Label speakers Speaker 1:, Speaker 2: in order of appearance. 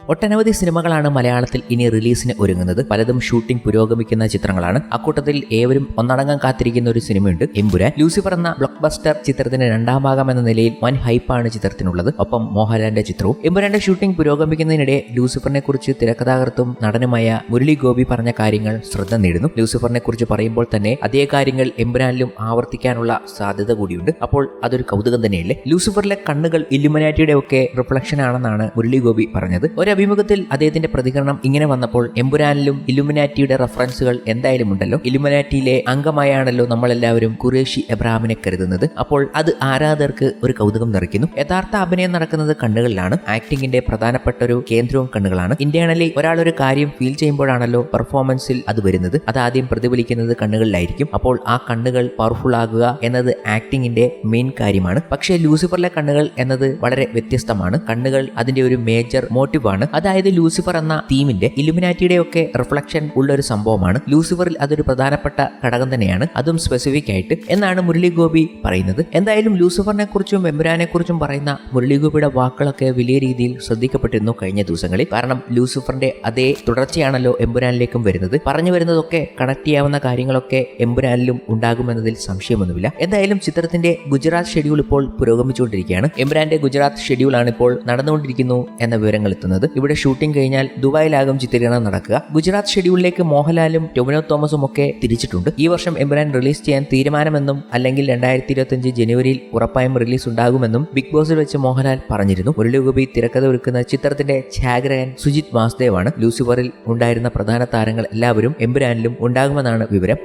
Speaker 1: ഒട്ടനവധി സിനിമകളാണ് മലയാളത്തിൽ ഇനി റിലീസിന് ഒരുങ്ങുന്നത്. പലതും ഷൂട്ടിംഗ് പുരോഗമിക്കുന്ന ചിത്രങ്ങളാണ്. അക്കൂട്ടത്തിൽ ഏവരും ഒന്നടങ്കം കാത്തിരിക്കുന്ന ഒരു സിനിമയുണ്ട്. എമ്പുരാൻ. ലൂസിഫർ എന്ന ബ്ലോക്ക് ബസ്റ്റർ ചിത്രത്തിന്റെ രണ്ടാം ഭാഗം എന്ന നിലയിൽ വൻ ഹൈപ്പാണ് ചിത്രത്തിനുള്ളത്. ഒപ്പം മോഹൻലാലിന്റെ ചിത്രവും. എമ്പുരാന്റെ ഷൂട്ടിംഗ് പുരോഗമിക്കുന്നതിനിടെ ലൂസിഫറിനെ കുറിച്ച് തിരക്കഥാകൃത്തും നടനുമായ മുരളി ഗോപി പറഞ്ഞ കാര്യങ്ങൾ ശ്രദ്ധ നേടുന്നു. ലൂസിഫറിനെ കുറിച്ച് പറയുമ്പോൾ തന്നെ അതേ കാര്യങ്ങൾ എമ്പുരാനിലും ആവർത്തിക്കാനുള്ള സാധ്യത കൂടിയുണ്ട്. അപ്പോൾ അതൊരു കൗതുകം തന്നെയല്ലേ? ലൂസിഫറിലെ കണ്ണുകൾ ഇല്ലുമനാറ്റിയുടെ ഒക്കെ റിഫ്ലക്ഷൻ ആണെന്നാണ് മുരളി ഗോപി പറഞ്ഞത്. ഒരു അഭിമുഖത്തിൽ അദ്ദേഹത്തിന്റെ പ്രതികരണം ഇങ്ങനെ വന്നപ്പോൾ എമ്പുരാനിലും ഇലുമിനാറ്റിയുടെ റഫറൻസുകൾ എന്തായാലും ഉണ്ടല്ലോ. ഇലുമിനാറ്റിയിലെ അംഗമായാണല്ലോ നമ്മളെല്ലാവരും കുറേഷി എബ്രാഹിമിനെ കരുതുന്നത്. അപ്പോൾ അത് ആരാധകർക്ക് ഒരു കൗതുകം നിറയ്ക്കുന്നു. യഥാർത്ഥ അഭിനയം നടക്കുന്നത് കണ്ണുകളിലാണ്. ആക്ടിങ്ങിന്റെ പ്രധാനപ്പെട്ട ഒരു കേന്ദ്രവും കണ്ണുകളാണ്. ഇന്റേണലി ഒരാൾ ഒരു കാര്യം ഫീൽ ചെയ്യുമ്പോഴാണല്ലോ പെർഫോമൻസിൽ അത് വരുന്നത്. അത് ആദ്യം പ്രതിഫലിക്കുന്നത് കണ്ണുകളിലായിരിക്കും. അപ്പോൾ ആ കണ്ണുകൾ പവർഫുൾ ആകുക എന്നത് ആക്ടിങ്ങിന്റെ മെയിൻ കാര്യമാണ്. പക്ഷേ ലൂസിഫറിലെ കണ്ണുകൾ എന്നത് വളരെ വ്യത്യസ്തമാണ്. കണ്ണുകൾ അതിന്റെ ഒരു മേജർ മോട്ടീവാണ് അതായത് ലൂസിഫർ എന്ന തീമിന്റെ ഇലുമിനാറ്റിയുടെ ഒക്കെ റിഫ്ലക്ഷൻ ഉള്ള ഒരു സംഭവമാണ്. ലൂസിഫറിൽ അതൊരു പ്രധാനപ്പെട്ട ഘടകം തന്നെയാണ്. അതും സ്പെസിഫിക് ആയിട്ട് എന്നാണ് മുരളി ഗോപി പറയുന്നത്. എന്തായാലും ലൂസിഫറിനെ കുറിച്ചും എമ്പുരാനെ കുറിച്ചും പറയുന്ന മുരളി ഗോപിയുടെ വാക്കുകളൊക്കെ വലിയ രീതിയിൽ ശ്രദ്ധിക്കപ്പെട്ടിരുന്നു കഴിഞ്ഞ ദിവസങ്ങളിൽ. കാരണം ലൂസിഫറിന്റെ അതേ തുടർച്ചയാണല്ലോ എമ്പുരാനിലേക്കും വരുന്നത്. പറഞ്ഞു വരുന്നതൊക്കെ കണക്ട് ചെയ്യാവുന്ന കാര്യങ്ങളൊക്കെ എമ്പുരാനിലും ഉണ്ടാകുമെന്നതിൽ സംശയമൊന്നുമില്ല. എന്തായാലും ചിത്രത്തിന്റെ ഗുജറാത്ത് ഷെഡ്യൂൾ ഇപ്പോൾ പുരോഗമിച്ചുകൊണ്ടിരിക്കുകയാണ്. എമ്പുരാന്റെ ഗുജറാത്ത് ഷെഡ്യൂൾ ആണ് ഇപ്പോൾ നടന്നുകൊണ്ടിരിക്കുന്നു എന്ന വിവരങ്ങൾ എത്തുന്നത്. ഇവിടെ ഷൂട്ടിംഗ് കഴിഞ്ഞാൽ ദുബായിലാകും ചിത്രീകരണം നടക്കുക. ഗുജറാത്ത് ഷെഡ്യൂളിലേക്ക് മോഹൻലാലും ടൊമിനോ തോമസും ഒക്കെ തിരിച്ചിട്ടുണ്ട്. ഈ വർഷം എംബ്രാൻ റിലീസ് ചെയ്യാൻ തീരുമാനമെന്നും അല്ലെങ്കിൽ രണ്ടായിരത്തി ഇരുപത്തിയഞ്ച് ജനുവരിയിൽ ഉറപ്പായും റിലീസ് ഉണ്ടാകുമെന്നും ബിഗ് ബോസിൽ വെച്ച് മോഹൻലാൽ പറഞ്ഞിരുന്നു. മുരളിഗോപി തിരക്കഥ ഒരുക്കുന്ന ചിത്രത്തിന്റെ ഛാഗ്രകൻ സുജിത് വാസുദേവാണ്. ലൂസിഫറിൽ ഉണ്ടായിരുന്ന പ്രധാന താരങ്ങൾ എല്ലാവരും എംബ്രാനിലും ഉണ്ടാകുമെന്നാണ് വിവരം.